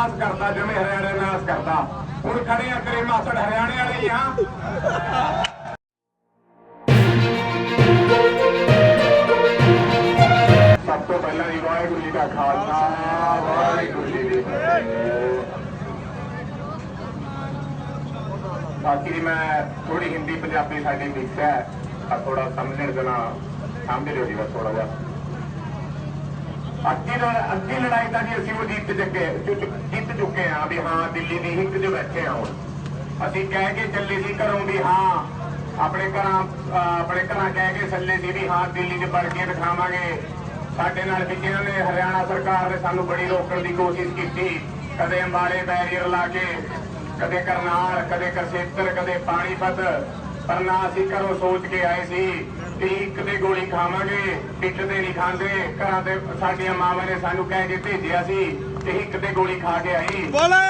ਨਾਸ ਕਰਤਾ ਜਿਵੇਂ ਹਰਿਆਣਾ ਨਾਸ ਕਰਤਾ ਹੁਣ ਖੜੇ ਆ ਤੇਰੇ ਮਾਸੜ ਹਰਿਆਣੇ ਵਾਲੇ ਹੀ ਆ। ਸਭ ਤੋਂ ਪਹਿਲਾਂ ਜੀ ਵਾਹਿਗੁਰੂ ਜੀ ਦਾ ਖਾਲਸਾ, ਵਾਹਿਗੁਰੂ ਜੀ ਦੀ ਫਤਿਹ। ਬਾਕੀ ਮੈਂ ਥੋੜੀ ਹਿੰਦੀ ਪੰਜਾਬੀ ਸਾਡੀ ਮਿਕਸ ਹੈ ਥੋੜਾ ਸਮਝਣ ਦੇਣਾ ਸਮਝ ਲਿਓ ਜੀ ਬਸ ਥੋੜਾ ਜਿਹਾ। ਅੱਗੇ ਅੱਗੇ ਲੜਾਈ ਤਾਂ ਜੀ ਅਸੀਂ ਉਹ ਜਿੱਤ ਚੁੱਕੇ ਜਿੱਤ ਚੁੱਕੇ ਆ ਵੀ ਹਾਂ, ਦਿੱਲੀ ਦੀ ਹਿੱਕ 'ਚ ਬੈਠੇ ਆ ਹੁਣ। ਅਸੀਂ ਕਹਿ ਕੇ ਚੱਲੇ ਸੀ ਘਰੋਂ ਵੀ ਹਾਂ, ਆਪਣੇ ਘਰਾਂ ਆਪਣੇ ਘਰਾਂ ਕਹਿ ਕੇ ਚੱਲੇ ਸੀ ਵੀ ਹਾਂ, ਦਿੱਲੀ 'ਚ ਵੜ ਕੇ ਦਿਖਾਵਾਂਗੇ। ਸਾਡੇ ਨਾਲ ਵੀ ਇਹਨਾਂ ਨੇ ਹਰਿਆਣਾ ਸਰਕਾਰ ਨੇ ਸਾਨੂੰ ਬੜੀ ਰੋਕਣ ਦੀ ਕੋਸ਼ਿਸ਼ ਕੀਤੀ, ਕਦੇ ਅੰਬਾਲੇ ਬੈਰੀਅਰ ਲਾ ਕੇ, ਕਦੇ ਕਰਨਾਲ, ਕਦੇ ਕਰਸੇਤਰ ਕਦੇ ਪਾਣੀਪਤ, ਪਰ ਨਾ ਅਸੀਂ ਘਰੋਂ ਸੋਚ ਕੇ ਆਏ ਸੀ ਕਿ ਇੱਕ ਤੇ ਗੋਲੀ ਖਾਵਾਂਗੇ ਪਿੱਠ ਤੇ ਨਹੀਂ ਖਾਂਦੇ ਘਰਾਂ ਤੇ ਸਾਡੀਆਂ ਮਾਵਾਂ ਨੇ ਸਾਨੂੰ ਕਹਿ ਕੇ ਭੇਜਿਆ ਸੀ ਕਿ ਇੱਕ ਤੇ ਗੋਲੀ ਖਾ ਕੇ ਆਈ। ਬੋਲੇ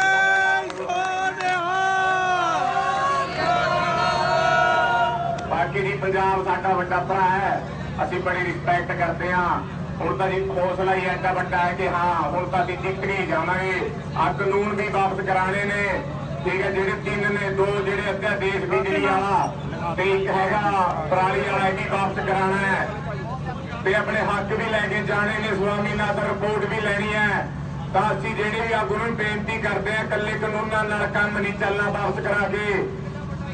ਬਾਕੀ ਜੀ ਪੰਜਾਬ ਸਾਡਾ ਵੱਡਾ ਭਰਾ ਹੈ। ਅਸੀਂ ਬੜੀ ਰਿਸਪੈਕਟ ਕਰਦੇ ਹਾਂ। ਹੁਣ ਤਾਂ ਜੀ ਹੌਸਲਾ ਹੀ ਐਡਾ ਵੱਡਾ ਹੈ ਕਿ ਹਾਂ ਹੁਣ ਤਾਂ ਅਸੀਂ ਜਿੱਤ ਕੇ ਹੀ ਜਾਵਾਂਗੇ। ਆ ਕਾਨੂੰਨ ਵੀ ਵਾਪਸ ਕਰਾਣੇ ਨੇ। ਠੀਕ ਹੈ ਜਿਹੜੇ ਤਿੰਨ ਨੇ, ਦੋ ਜਿਹੜੇ ਅਧਿਆਦੇਸ਼ ਬਿਜਲੀ ਵਾਲਾ ਤੇ ਇੱਕ ਹੈਗਾ ਪਰਾਲੀ ਵਾਲਾ ਇਹ ਵੀ ਵਾਪਸ ਕਰਾਣਾ ਹੈ। ਤੇ ਆਪਣੇ ਹੱਕ ਵੀ ਲੈ ਕੇ ਜਾਣੇ ਨੇ ਸਵਾਮੀਨਾਥਨ ਰਿਪੋਰਟ ਵੀ ਲੈਣੀ ਹੈ। ਤਾਂ ਅਸੀਂ ਜਿਹੜੇ ਵੀ ਆਗੂ ਨੂੰ ਬੇਨਤੀ ਕਰਦੇ ਆ ਇਕੱਲੇ ਕਾਨੂੰਨਾਂ ਨਾਲ ਕੰਮ ਨਹੀਂ ਚੱਲਣਾ ਵਾਪਸ ਕਰਾ ਕੇ।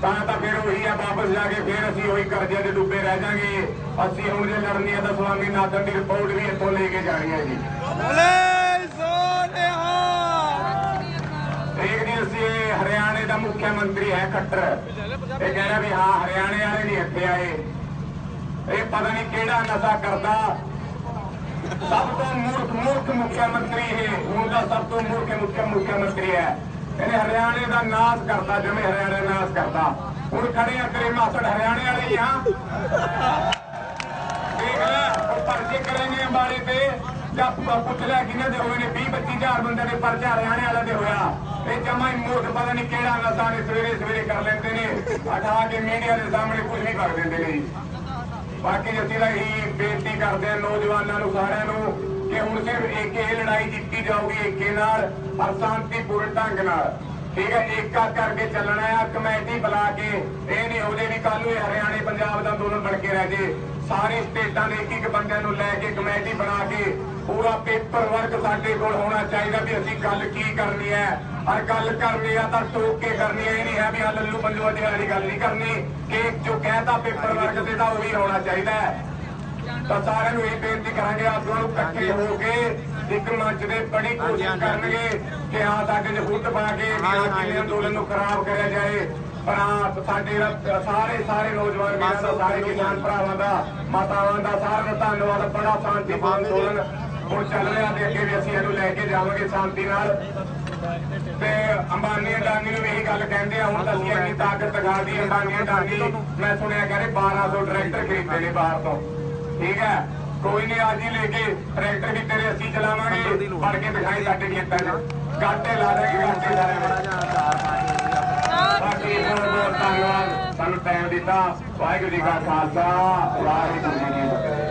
ਤਾਂ ਤਾਂ ਫਿਰ ਉਹੀ ਆ, ਵਾਪਸ ਜਾ ਕੇ ਫਿਰ ਅਸੀਂ ਉਹੀ ਕਰਜ਼ੇ ਦੇ ਡੁੱਬੇ ਰਹਿ ਜਾਾਂਗੇ। ਅਸੀਂ ਹੁਣ ਜੇ ਲੜਨੀ ਆ ਤਾਂ ਸਵਾਮੀਨਾਥਨ ਦੀ ਰਿਪੋਰਟ ਵੀ ਇੱਥੋਂ ਲੈ ਕੇ ਜਾਣੀ ਹੈ ਜੀ। ਹਰਿਆਣੇ ਦਾ ਮੁੱਖ ਮੰਤਰੀ ਹੈ ਖੱਟਰ। ਇਹ ਕਹਿ ਰਿਹਾ ਵੀ ਹਾਂ, ਹਰਿਆਣੇ ਵਾਲੇ ਨਹੀਂ ਇੱਥੇ ਆਏ। ਇਹ ਪਤਾ ਨਹੀਂ ਕਿਹੜਾ ਨਸ਼ਾ ਕਰਦਾ। ਸਭ ਤੋਂ ਮੂਰਖ ਮੂਰਖ ਮੁੱਖ ਮੰਤਰੀ ਇਹ। ਹੁਣ ਦਾ ਸਭ ਤੋਂ ਮੂਰਖ, ਮੁੱਖ ਮੁੱਖ ਮੰਤਰੀ ਹੈ। ਇਹਨੇ ਹਰਿਆਣੇ ਦਾ ਨਾਸ ਕਰਦਾ ਜਿਵੇਂ ਹਰਿਆਣਾ ਦਾ ਨਾਸ ਕਰਦਾ ਹੁਣ ਖੜੇ ਆ ਤੇਰੇ ਮਾਸੜ, ਹਰਿਆਣੇ ਵਾਲੇ ਹੀ ਆ। ਦੇਖ ਲੈ, ਉਹ ਪਰਚੇ ਕਰੇਂਗੇ ਅੰਬਾਲੇ ਤੇ। ਜਾਂ ਪੁੱਛ ਲੈ ਕਿਹਨੇ ਦੇ ਹੋਏ ਨੇ 20 25000 ਬੰਦੇ ਦੇ ਪਰਚਾ ਹਰਿਆਣੇ ਵਾਲਾ ਦੇ ਹੋਇਆ। ਇਹ ਹੀ ਮੂਰਖ, ਪਤਾ ਨਹੀਂ ਕਿਹੜਾ ਨਸ਼ਾ ਨੇ ਸਵੇਰੇ ਸਵੇਰੇ ਕਰ ਲੈਂਦੇ ਨੇ ਅਠਾ ਕੇ ਮੀਡੀਆ ਦੇ ਸਾਹਮਣੇ ਕੁਝ ਵੀ ਕਰ ਦਿੰਦੇ ਨੇ। ਜੀ ਬਾਕੀ ਅਸੀਂ ਤਾਂ ਇਹੀ ਬੇਨਤੀ ਕਰਦੇ ਹਾਂ ਨੌਜਵਾਨਾਂ ਨੂੰ, ਸਾਰਿਆਂ ਨੂੰ, ਕਿ ਹੁਣ ਸਿਰਫ ਇੱਕ ਇਹ ਲੜਾਈ ਜਿੱਤੀ ਜਾਊਗੀ ਏਕੇ ਨਾਲ ਅਰ ਸ਼ਾਂਤੀਪੂਰਨ ਢੰਗ ਨਾਲ। ਠੀਕ ਹੈ ਏਕਾ ਕਰਕੇ ਚੱਲਣਾ ਆ ਕਮੇਟੀ ਬੁਲਾ ਕੇ, ਇਹ ਨਹੀਂ ਉਹਦੇ ਵੀ ਕੱਲ ਨੂੰ ਇਹ ਹਰਿਆਣੇ ਪੰਜਾਬ ਦਾ ਅੰਦੋਲਨ ਬਣ ਕੇ ਰਹਿ ਜੇ। ਸਾਰੇ ਸਟੇਟਾਂ ਦੇ ਇੱਕ ਇੱਕ ਬੰਦਿਆਂ ਨੂੰ ਲੈ ਕੇ ਕਮੇਟੀ ਬਣਾ ਕੇ, ਪੂਰਾ ਪੇਪਰ ਵਰਕ ਸਾਡੇ ਕੋਲ ਹੋਣਾ ਚਾਹੀਦਾ ਵੀ ਅਸੀਂ ਗੱਲ ਕੀ ਕਰਨੀ ਹੈ। ਔਰ ਗੱਲ ਕਰਨੀ ਆ ਤਾਂ ਟੋਕ ਕੇ ਕਰਨੀ ਹੈ, ਇਹ ਨਹੀਂ ਹੈ ਵੀ ਆ ਲੱਲੂ ਬੱਲੂ ਅਜੇ ਵਾਲੀ ਗੱਲ ਨਹੀਂ ਕਰਨੀ। ਕੇਕ ਜੋ ਕਹਿਤਾ ਪੇਪਰ ਵਰਕ ਤੇ ਤਾਂ ਉਹੀ ਹੋਣਾ ਚਾਹੀਦਾ ਤਾਂ ਸਾਰਿਆਂ ਨੂੰ ਇਹ ਬੇਨਤੀ ਕਰਾਂਗੇ, ਆਪ ਨੂੰ ਇਕੱਠੇ ਹੋ ਕੇ ਇੱਕ ਮੰਚ ਦੇ ਬੜੀ ਕੋਸ਼ਿਸ਼ ਕਰਨਗੇ ਕਿ ਹਾਂ ਸਾਡੇ ਚ ਫੁੱਟ ਪਾ ਕੇ ਕਿਵੇਂ ਅੰਦੋਲਨ ਨੂੰ ਖਰਾਬ ਕਰਿਆ ਜਾਏ। ਪਰ ਹਾਂ ਸਾਡੇ ਸਾਰੇ ਸਾਰੇ ਨੌਜਵਾਨ ਵੀਰਾਂ ਦਾ ਸਾਰੇ ਕਿਸਾਨ ਭਰਾਵਾਂ ਦਾ ਮਾਤਾਵਾਂ ਦਾ ਸਾਰਿਆਂ ਦਾ ਧੰਨਵਾਦ। ਬੜਾ ਸ਼ਾਂਤੀਪੂਰਨ ਅੰਦੋਲਨ ਹੁਣ ਚੱਲ ਰਿਹਾ ਤੇ ਅੱਗੇ ਵੀ ਅਸੀਂ ਇਹਨੂੰ ਲੈ ਕੇ ਜਾਵਾਂਗੇ ਸ਼ਾਂਤੀ ਨਾਲ। ਤੇ ਅੰਬਾਨੀ ਅਡਾਨੀ ਨੂੰ ਵੀ ਇਹੀ ਗੱਲ ਕਹਿੰਦੇ ਆ ਹੁਣ ਅਸੀਂ ਇੰਨੀ ਤਾਕਤ ਦਿਖਾ ਦੀ ਅੰਬਾਨੀ ਅਡਾਨੀ ਮੈਂ ਸੁਣਿਆ ਕਹਿੰਦੇ 1200 ਟਰੈਕਟਰ ਖਰੀਦੇ ਨੇ ਬਾਹਰ ਤੋਂ। ਠੀਕ ਹੈ? ਕੋਈ ਨਹੀਂ ਅੱਜ ਹੀ ਲੈ ਕੇ ਟਰੈਕਟਰ ਵੀ ਤੇਰੇ ਅਸੀਂ ਚਲਾਵਾਂਗੇ। ਫੜ ਕੇ ਦਿਖਾਈ ਸਾਡੇ ਖੇਤਾਂ 'ਚ। ਗਾਟੇ ਲਾ ਦੇਗੇ ਗਾਟੇ ਬਹੁਤ ਬਹੁਤ ਧੰਨਵਾਦ। ਸਾਨੂੰ ਟਾਈਮ ਦਿੱਤਾ। ਵਾਹਿਗੁਰੂ ਜੀ ਕਾ ਖਾਲਸਾ। ਵਾਹਿਗੁਰੂ ਜੀ ਕੀ ਫਤਿਹ।